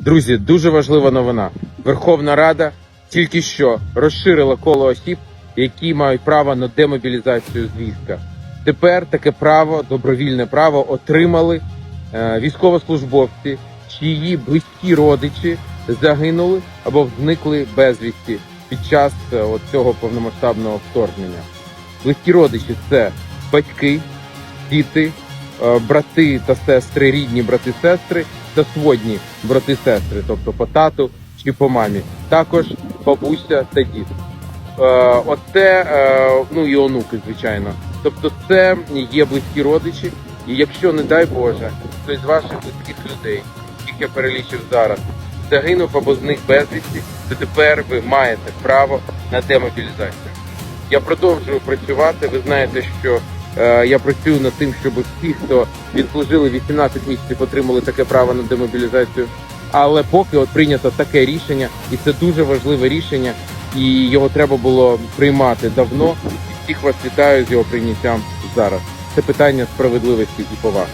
Друзі, дуже важлива новина. Верховна Рада тільки що розширила коло осіб, які мають право на демобілізацію з війська. Тепер таке право, добровільне право, отримали е, військовослужбовці, чиї близькі родичі загинули або зникли безвісті під час е, от цього повномасштабного вторгнення. Близькі родичі це батьки, діти, е, брати та сестри, рідні брати сестри та сводні брати сестри, тобто по тату чи по мамі. Також бабуся та дід. Оце, е, ну і онуки, звичайно. Тобто, це є близькі родичі, і якщо, не дай Боже, хтось з ваших близьких людей, яких я перелічив зараз, загинув або зник безвісті, то тепер ви маєте право на демобілізацію. Я продовжую працювати. Ви знаєте, що я працюю над тим, щоб всі, хто відслужили 18 місяців, отримали таке право на демобілізацію. Але поки от прийнято таке рішення, і це дуже важливе рішення, і його треба було приймати давно. Всіх вас вітаю з його прийняттям зараз. Це питання справедливості і поваги.